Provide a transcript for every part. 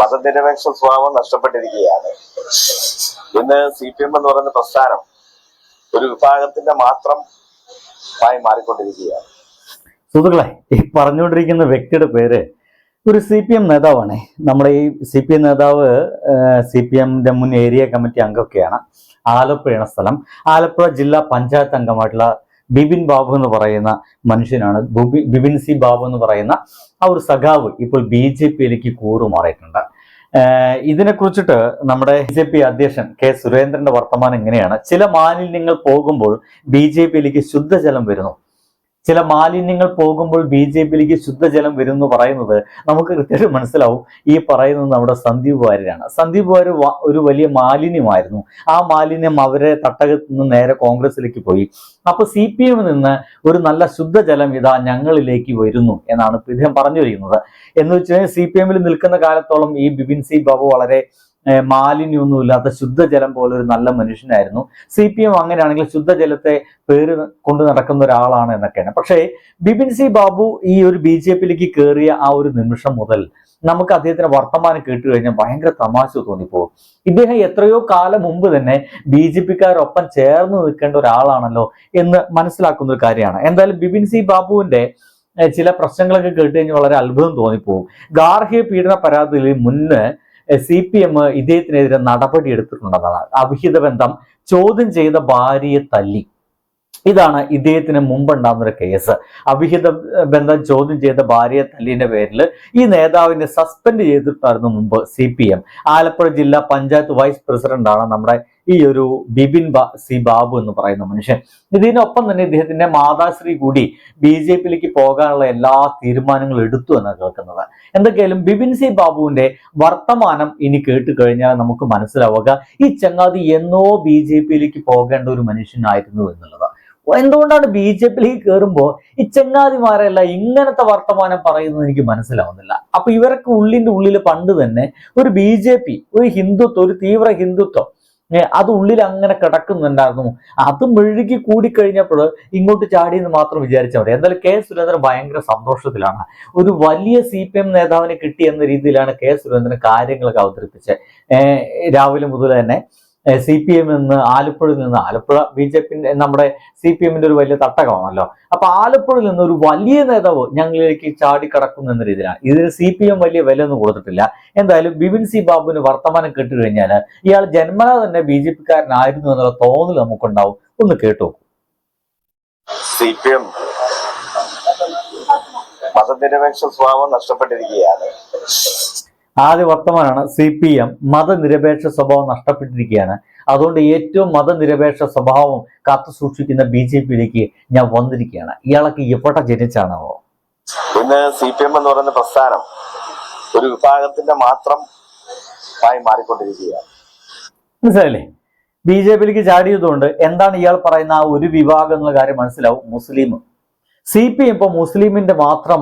മതനിരപേക്ഷ സ്വഭാവം നഷ്ടപ്പെട്ടിരിക്കുകയാണ്. ഇന്ന് സി പി എം എന്ന് പറയുന്ന പ്രസ്ഥാനം ഒരു വിഭാഗത്തിന്റെ മാത്രം ആയി മാറിക്കൊണ്ടിരിക്കുകയാണ്. സുഹൃത്തുക്കളെ ഈ പറഞ്ഞുകൊണ്ടിരിക്കുന്ന വ്യക്തിയുടെ പേര് ഒരു സി പി എം നേതാവാണ്. നമ്മുടെ ഈ സി പി എം നേതാവ് സി പി എമ്മിന്റെ മുൻ ഏരിയ കമ്മിറ്റി അംഗമൊക്കെയാണ്. ആലപ്പുഴയാണ് സ്ഥലം. ആലപ്പുഴ ജില്ലാ പഞ്ചായത്ത് അംഗമായിട്ടുള്ള ബിബിൻ ബാബു എന്ന് പറയുന്ന മനുഷ്യനാണ്. ബുബി- ബിബിൻ സി ബാബു എന്ന് പറയുന്ന ആ ഒരു സഖാവ് ഇപ്പോൾ ബി ജെ പിയിലേക്ക് കൂറുമാറിയിട്ടുണ്ട്. ഏഹ് ഇതിനെക്കുറിച്ചിട്ട് നമ്മുടെ ബി ജെ പി അധ്യക്ഷൻ കെ സുരേന്ദ്രന്റെ വർത്തമാനം എങ്ങനെയാണ് ചില മാലിന്യങ്ങൾ പോകുമ്പോൾ ബി ജെ പിയിലേക്ക് ശുദ്ധജലം വരുന്നു. ചില മാലിന്യങ്ങൾ പോകുമ്പോൾ ബി ജെ പിയിലേക്ക് ശുദ്ധജലം വരും എന്ന് പറയുന്നത് നമുക്ക് കൃത്യമായിട്ട് മനസ്സിലാവും. ഈ പറയുന്നത് നമ്മുടെ സന്ദീപ് വാര്യരാണ്. സന്ദീപ് വാര്യർ ഒരു വലിയ മാലിന്യമായിരുന്നു. ആ മാലിന്യം അവരെ തട്ടകത്ത് നിന്ന് നേരെ കോൺഗ്രസിലേക്ക് പോയി. അപ്പൊ സി പി എമ്മിൽ നിന്ന് ഒരു നല്ല ശുദ്ധജലം ഇതാ ഞങ്ങളിലേക്ക് വരുന്നു എന്നാണ് ഇദ്ദേഹം പറഞ്ഞു വരുന്നത് എന്ന് വെച്ചാൽ സി പി എമ്മിൽ നിൽക്കുന്ന കാലത്തോളം ഈ ബിപിൻ സി ബാബു വളരെ മാലിന്യമൊന്നുമില്ലാത്ത ശുദ്ധജലം പോലെ ഒരു നല്ല മനുഷ്യനായിരുന്നു. സി പി എം അങ്ങനെയാണെങ്കിൽ ശുദ്ധജലത്തെ പേര് കൊണ്ട് നടക്കുന്ന ഒരാളാണ് എന്നൊക്കെയാണ്. പക്ഷേ ബിപിൻ സി ബാബു ഈ ഒരു ബി ജെ പിയിലേക്ക് കയറിയ ആ ഒരു നിമിഷം മുതൽ നമുക്ക് അദ്ദേഹത്തിന്റെ വർത്തമാനം കേട്ട് കഴിഞ്ഞാൽ ഭയങ്കര തമാശ തോന്നിപ്പോകും. ഇദ്ദേഹം എത്രയോ കാലം മുമ്പ് തന്നെ ബി ജെ പിക്കാരൊപ്പം ചേർന്ന് നിൽക്കേണ്ട ഒരാളാണല്ലോ എന്ന് മനസ്സിലാക്കുന്ന ഒരു കാര്യമാണ്. എന്തായാലും ബിപിൻ സി ബാബുവിന്റെ ചില പ്രശ്നങ്ങളൊക്കെ കേട്ട് കഴിഞ്ഞാൽ വളരെ അത്ഭുതം തോന്നിപ്പോകും. ഗാർഹിക പീഡന പരാതിയിൽ മുന്ന് സി പി എം ഇദ്ദേഹത്തിനെതിരെ നടപടി എടുത്തിട്ടുണ്ടെന്നാണ്. അവിഹിത ബന്ധം ചോദ്യം ചെയ്ത ഭാര്യയെ തല്ലി. ഇതാണ് ഇദ്ദേഹത്തിന് മുമ്പുണ്ടാകുന്നൊരു കേസ്. അവിഹിത ബന്ധം ചോദ്യം ചെയ്ത ഭാര്യ തല്ലിന്റെ പേരിൽ ഈ നേതാവിനെ സസ്പെൻഡ് ചെയ്തിട്ടായിരുന്നു മുമ്പ് സി ആലപ്പുഴ ജില്ലാ പഞ്ചായത്ത് വൈസ് പ്രസിഡന്റാണ് നമ്മുടെ ഈ ഒരു ബിപിൻ സി ബാബു എന്ന് പറയുന്ന മനുഷ്യൻ. ഇതിനൊപ്പം തന്നെ ഇദ്ദേഹത്തിന്റെ മാതാശ്രീ കൂടി ബി ജെ പിയിലേക്ക് പോകാനുള്ള എല്ലാ തീരുമാനങ്ങളും എടുത്തു എന്നാണ് കേൾക്കുന്നത്. എന്തൊക്കെയായാലും ബിപിൻ സി ബാബുവിന്റെ വർത്തമാനം ഇനി കേട്ട് കഴിഞ്ഞാൽ നമുക്ക് മനസ്സിലാവുക ഈ ചങ്ങാതി എന്നോ ബി ജെ പിയിലേക്ക് പോകേണ്ട ഒരു മനുഷ്യനായിരുന്നു എന്നുള്ളത്. എന്തുകൊണ്ടാണ് ബി ജെ പിയിലേക്ക് കയറുമ്പോൾ ഈ ചങ്ങാതിമാരെല്ലാം ഇങ്ങനത്തെ വർത്തമാനം പറയുന്നത് എനിക്ക് മനസ്സിലാവുന്നില്ല. അപ്പൊ ഇവരൊക്കെ ഉള്ളിന്റെ ഉള്ളിൽ പണ്ട് തന്നെ ഒരു ബി ഒരു ഹിന്ദുത്വം ഒരു തീവ്ര ഹിന്ദുത്വം അത് ഉള്ളിൽ അങ്ങനെ കിടക്കുന്നുണ്ടായിരുന്നു. അത് മെഴുകി കൂടിക്കഴിഞ്ഞപ്പോൾ ഇങ്ങോട്ട് ചാടി എന്ന് മാത്രം വിചാരിച്ചാൽ മതി. എന്തായാലും കെ സുരേന്ദ്രൻ ഭയങ്കര സന്തോഷത്തിലാണ്. ഒരു വലിയ സി പി എം നേതാവിനെ കിട്ടി എന്ന രീതിയിലാണ് കെ സുരേന്ദ്രൻ കാര്യങ്ങളൊക്കെ അവതരിപ്പിച്ചത്. രാവിലെ മുതൽ തന്നെ. സി പി എം നിന്ന് ആലപ്പുഴയിൽ നിന്ന് ആലപ്പുഴ ബി ജെ പി നമ്മുടെ സി പി എമ്മിന്റെ ഒരു വലിയ തട്ടകമാണല്ലോ. അപ്പൊ ആലപ്പുഴയിൽ നിന്ന് ഒരു വലിയ നേതാവ് ഞങ്ങളിലേക്ക് ചാടി കടക്കുന്നു എന്ന രീതിയിലാണ്. ഇതിന് സി പി എം വലിയ വില ഒന്നും കൊടുത്തിട്ടില്ല. എന്തായാലും ബിപിൻ സി ബാബുവിന് വർത്തമാനം കേട്ട് കഴിഞ്ഞാൽ ഇയാൾ ജന്മനാ തന്നെ ബി ജെ പിക്കാരനായിരുന്നു എന്നുള്ള തോന്നൽ നമുക്കുണ്ടാവും. ഒന്ന് കേട്ടു. സി പി എം മതനിരപേക്ഷ സ്വഭാവം നഷ്ടപ്പെട്ടിരിക്കുകയാണ്. ആദ്യ വർത്തമാനാണ് സി പി എം മതനിരപേക്ഷ സ്വഭാവം നഷ്ടപ്പെട്ടിരിക്കുകയാണ്. അതുകൊണ്ട് ഏറ്റവും മതനിരപേക്ഷ സ്വഭാവം കാത്തു സൂക്ഷിക്കുന്ന ബി ജെ പിയിലേക്ക് ഞാൻ വന്നിരിക്കുകയാണ്. ഇയാളൊക്കെ എവിടെ ജനിച്ചാണോ ഇന്ന് സി പി എം എന്ന് പറയുന്ന പ്രസ്ഥാനം ഒരു വിഭാഗത്തിന്റെ മാത്രം ആയി മാറിക്കൊണ്ടിരിക്കുകയാണ്. മനസ്സിലായില്ലേ? ബി ജെ പിയിലേക്ക് ചാടിയതുകൊണ്ട് എന്താണ് ഇയാൾ പറയുന്ന ആ ഒരു വിഭാഗം എന്നുള്ള കാര്യം മനസ്സിലാവും. മുസ്ലിം സി പി എം ഇപ്പോൾ മുസ്ലിമിന്റെ മാത്രം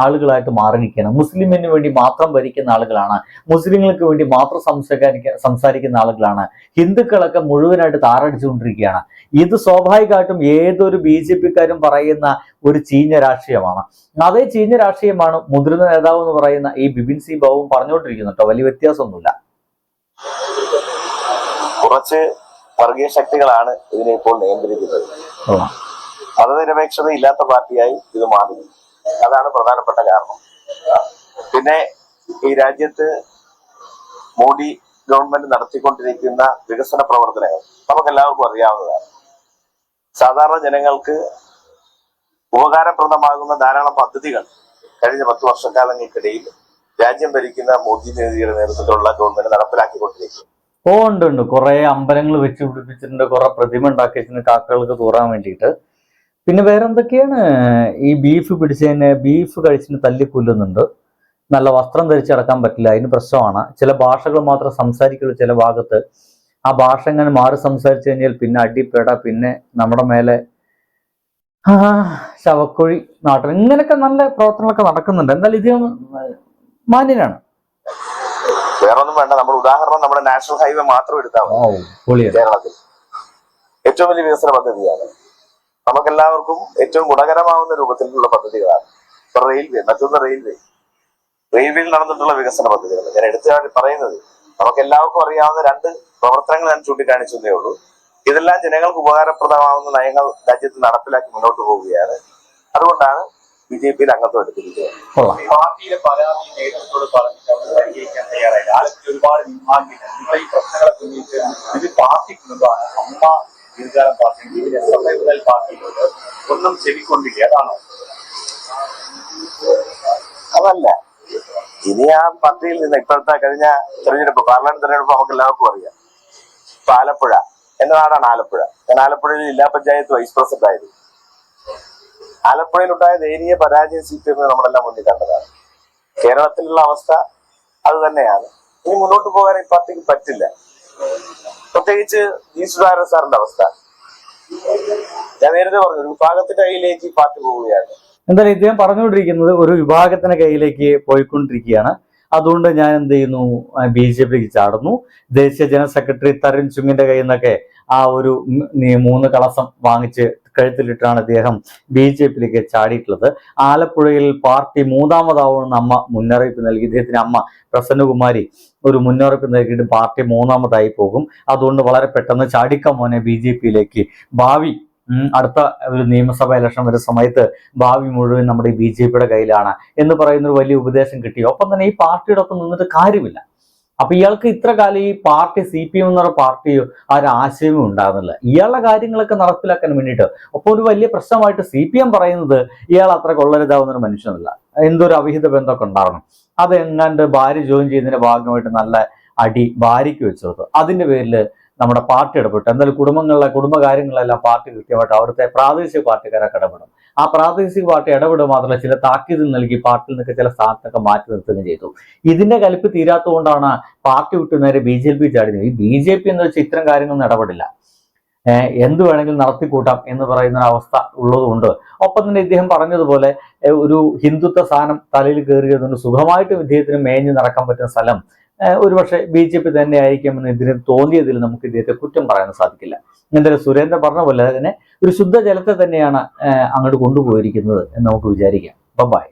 ആളുകളായിട്ട് മാറിയിരിക്കുകയാണ് മുസ്ലിമിന് വേണ്ടി മാത്രം ഭരിക്കുന്ന ആളുകളാണ്. മുസ്ലിങ്ങൾക്ക് വേണ്ടി മാത്രം സംസാരിക്ക സംസാരിക്കുന്ന ആളുകളാണ്. ഹിന്ദുക്കളൊക്കെ മുഴുവനായിട്ട് താറടിച്ചുകൊണ്ടിരിക്കുകയാണ്. ഇത് സ്വാഭാവികമായിട്ടും ഏതൊരു ബി ജെ പിക്കാരും പറയുന്ന ഒരു ചീഞ്ഞ രാഷ്ട്രീയമാണ്. അതേ ചീഞ്ഞ രാഷ്ട്രീയമാണ് മുതിർന്ന നേതാവ് എന്ന് പറയുന്ന ഈ ബിപിൻ സി ബാബുവും പറഞ്ഞുകൊണ്ടിരിക്കുന്നു കേട്ടോ. വലിയ വ്യത്യാസമൊന്നുമില്ല. കുറച്ച് വർഗീയ ശക്തികളാണ് ഇതിനെ ഇപ്പോൾ നിയന്ത്രിക്കുന്നത്. മതനിരപേക്ഷത ഇല്ലാത്ത പാർട്ടിയായി ഇത് മാറി. അതാണ് പ്രധാനപ്പെട്ട കാരണം. പിന്നെ ഈ രാജ്യത്ത് മോഡി ഗവൺമെന്റ് നടത്തിക്കൊണ്ടിരിക്കുന്ന വികസന പ്രവർത്തനങ്ങൾ നമുക്ക് എല്ലാവർക്കും അറിയാവുന്നതാണ്. സാധാരണ ജനങ്ങൾക്ക് ഉപകാരപ്രദമാകുന്ന ധാരാളം പദ്ധതികൾ കഴിഞ്ഞ പത്ത് വർഷക്കാലങ്ങൾക്കിടയിൽ രാജ്യം ഭരിക്കുന്ന മോദി നേതൃത്വ നേതൃത്വത്തിലുള്ള ഗവൺമെന്റ് നടപ്പിലാക്കിക്കൊണ്ടിരിക്കുന്നു. ഓ ഉണ്ട് ഉണ്ട്. കുറെ അമ്പലങ്ങൾ വെച്ച് പിടിപ്പിച്ചിട്ടുണ്ട്. കുറെ പ്രതിമ ഉണ്ടാക്കി വെച്ചിട്ടുണ്ട് കാക്കകൾക്ക് തൂറാൻ വേണ്ടിയിട്ട്. പിന്നെ വേറെ എന്തൊക്കെയാണ്? ഈ ബീഫ് പിടിച്ചതിന് ബീഫ് കഴിച്ചിട്ട് തല്ലി കൊല്ലുന്നുണ്ട്. നല്ല വസ്ത്രം ധരിച്ചടക്കാൻ പറ്റില്ല അതിന് പ്രശ്നമാണ്. ചില ഭാഷകൾ മാത്രം സംസാരിക്കുള്ളൂ ചില ഭാഗത്ത്. ആ ഭാഷ എങ്ങനെ മാറി സംസാരിച്ചു കഴിഞ്ഞാൽ പിന്നെ അടിപ്പേട പിന്നെ നമ്മുടെ മേലെ ആ ശവക്കുഴി നാട്ടിൽ ഇങ്ങനെയൊക്കെ നല്ല പ്രവർത്തനങ്ങളൊക്കെ നടക്കുന്നുണ്ട്. എന്തായാലും ഇത് മാന്യനാണ്. വേറൊന്നും വേണ്ട. നമ്മുടെ ഉദാഹരണം നമ്മുടെ നാഷണൽ ഹൈവേ മാത്രം എടുത്താൽ കേരളത്തിൽ. ഏറ്റവും വലിയ വികസന പദ്ധതിയാണ്. നമുക്കെല്ലാവർക്കും ഏറ്റവും ഗുണകരമാവുന്ന രൂപത്തിലുള്ള പദ്ധതികളാണ്. ഇപ്പൊ റെയിൽവേ മറ്റൊന്ന് റെയിൽവേ. റെയിൽവേയിൽ നടന്നിട്ടുള്ള വികസന പദ്ധതികൾ. ഞാൻ എടുത്തു പറയുന്നത്. നമുക്ക് എല്ലാവർക്കും അറിയാവുന്ന രണ്ട് പ്രവർത്തനങ്ങൾ ഞാൻ ചൂണ്ടിക്കാണിച്ചതേ ഉള്ളൂ. ഇതെല്ലാം ജനങ്ങൾക്ക് ഉപകാരപ്രദമാവുന്ന നയങ്ങൾ രാജ്യത്ത് നടപ്പിലാക്കി മുന്നോട്ട് പോവുകയാണ്. അതുകൊണ്ടാണ് ബി ജെ പിയിൽ അംഗത്വം എടുത്തിരിക്കുന്നത്. പാർട്ടിയിലെ പരാതി നേതൃത്വത്തോട് പറഞ്ഞിട്ട് പരിഹരിക്കാൻ തയ്യാറായില്ല. ആലപ്പുഴ ഒരുപാട് വിഭാഗില്ല ഈ പാർട്ടി കുടുംബമാണ് അമ്മ ദീർഘകാലം പാർട്ടി എസ് എഫ് ഐ മുതൽ പാർട്ടിയോട് ഒന്നും ചെവിക്കൊണ്ടില്ല അതാണോ? അതല്ല. ഇനി ആ പാർട്ടിയിൽ നിന്ന് ഇപ്പോഴത്തെ കഴിഞ്ഞ തെരഞ്ഞെടുപ്പ് പാർലമെന്റ് തെരഞ്ഞെടുപ്പ് നമുക്ക് എല്ലാവർക്കും അറിയാം. ഇപ്പൊ ആലപ്പുഴ. എന്റെ നാടാണ് ആലപ്പുഴ. ഞാൻ ആലപ്പുഴയിൽ ജില്ലാ പഞ്ചായത്ത് വൈസ് പ്രസിഡന്റ് ആയിരുന്നു. ആലപ്പുഴയിലുണ്ടായ ദയനീയ പരാജയം സി പി എം നമ്മളെല്ലാം മുന്നിൽ കണ്ടതാണ്. കേരളത്തിലുള്ള അവസ്ഥ അത് തന്നെയാണ്. ഇനി മുന്നോട്ട് പോകാൻ ഈ പാർട്ടിക്ക് പറ്റില്ല. പ്രത്യേകിച്ച് ജി സുധാകരൻ സാറിന്റെ അവസ്ഥ? ഞാൻ നേരത്തെ പറഞ്ഞു വിഭാഗത്തിന്റെ കയ്യിലേക്ക് പാർട്ടി പോവുകയാണ്. എന്തായാലും ഇദ്ദേഹം പറഞ്ഞുകൊണ്ടിരിക്കുന്നത് ഒരു വിഭാഗത്തിന്റെ കയ്യിലേക്ക് പോയിക്കൊണ്ടിരിക്കുകയാണ്. അതുകൊണ്ട് ഞാൻ എന്ത് ചെയ്യുന്നു? ബി ജെ പിക്ക് ചാടുന്നു. ദേശീയ ജനറൽ സെക്രട്ടറി തരുൺ ചുങ്ങിന്റെ കയ്യിൽ നിന്നൊക്കെ ആ ഒരു മൂന്ന് കളസം വാങ്ങിച്ച് കഴുത്തിലിട്ടാണ് അദ്ദേഹം ബി ജെ പിയിലേക്ക് ചാടിയിട്ടുള്ളത്. ആലപ്പുഴയിൽ പാർട്ടി മൂന്നാമതാവുമെന്ന് അമ്മ മുന്നറിയിപ്പ് നൽകി. ഇദ്ദേഹത്തിന് അമ്മ പ്രസന്നകുമാരി ഒരു മുന്നറിയിപ്പ് നൽകിയിട്ട് പാർട്ടി മൂന്നാമതായി പോകും. അതുകൊണ്ട് വളരെ പെട്ടെന്ന് ചാടിക്ക മോനെ ബി ജെ പിയിലേക്ക്. ഭാവി അടുത്ത ഒരു നിയമസഭാ ഇലക്ഷൻ വരുന്ന സമയത്ത് ഭാവി മുഴുവൻ നമ്മുടെ ബി ജെ പിയുടെ കയ്യിലാണ് എന്ന് പറയുന്ന ഒരു വലിയ ഉപദേശം കിട്ടി. ഒപ്പം തന്നെ ഈ പാർട്ടിയുടെ ഒപ്പം നിന്നിട്ട് കാര്യമില്ല. അപ്പൊ ഇയാൾക്ക് ഇത്ര കാലം ഈ പാർട്ടി സി പി എം എന്നുള്ള പാർട്ടിയോ ആ ഒരു ആശയമോ ഉണ്ടാകുന്നില്ല ഇയാളുടെ കാര്യങ്ങളൊക്കെ നടപ്പിലാക്കാൻ വേണ്ടിയിട്ട് അപ്പോൾ ഒരു വലിയ പ്രശ്നമായിട്ട് സി പി എം പറയുന്നത് ഇയാൾ അത്ര കൊള്ളരുതാവുന്ന ഒരു മനുഷ്യനല്ല. എന്തൊരു അവിഹിത ബന്ധമൊക്കെ ഉണ്ടാവണം. അത് എങ്ങാണ്ട് ഭാര്യ ജോയിൻ ചെയ്യുന്നതിന്റെ ഭാഗമായിട്ട് നല്ല അടി ഭാര്യയ്ക്ക് വെച്ചു അതിന്റെ പേരിൽ നമ്മുടെ പാർട്ടി ഇടപെട്ടു. എന്തായാലും കുടുംബങ്ങളിലെ കുടുംബകാര്യങ്ങളെല്ലാം പാർട്ടി കൃത്യമായിട്ട് അവിടുത്തെ പ്രാദേശിക പാർട്ടിക്കാരൊക്കെ ഇടപെടും ആ പ്രാദേശിക പാർട്ടി ഇടപെടുക മാത്രമല്ല ചില താക്കീത് നൽകി പാർട്ടിയിൽ നിന്നൊക്കെ ചില സ്ഥാനത്തൊക്കെ മാറ്റി നിർത്തുകയും ചെയ്തു. ഇതിന്റെ കലിപ്പ് തീരാത്തതുകൊണ്ടാണ് പാർട്ടി വിട്ടു നേരെ ബി ജെ പി ഈ ബി ജെ പി എന്ന് വെച്ചാൽ ഇത്തരം കാര്യങ്ങളൊന്നും ഇടപെടില്ല. എന്ത് വേണമെങ്കിലും നടത്തിക്കൂട്ടാം എന്ന് പറയുന്ന അവസ്ഥ ഉള്ളതുകൊണ്ട്. ഒപ്പം തന്നെ ഇദ്ദേഹം പറഞ്ഞതുപോലെ ഒരു ഹിന്ദുത്വ സ്ഥാനം തലയിൽ കയറിയതുകൊണ്ട് സുഖമായിട്ട് ഇദ്ദേഹത്തിന് മേഞ്ഞു നടക്കാൻ പറ്റുന്ന സ്ഥലം ഒരുപക്ഷെ ബി ജെ പി തന്നെ ആയിരിക്കുമെന്ന് ഇതിന് തോന്നിയതിൽ നമുക്ക് ഇദ്ദേഹത്തെ കുറ്റം പറയാൻ സാധിക്കില്ല. എന്തായാലും സുരേന്ദ്രൻ പറഞ്ഞ പോലെ തന്നെ ഒരു ശുദ്ധജലത്തെ തന്നെയാണ് അങ്ങോട്ട് കൊണ്ടുപോയിരിക്കുന്നത് എന്ന് നമുക്ക് വിചാരിക്കാം. ബൈ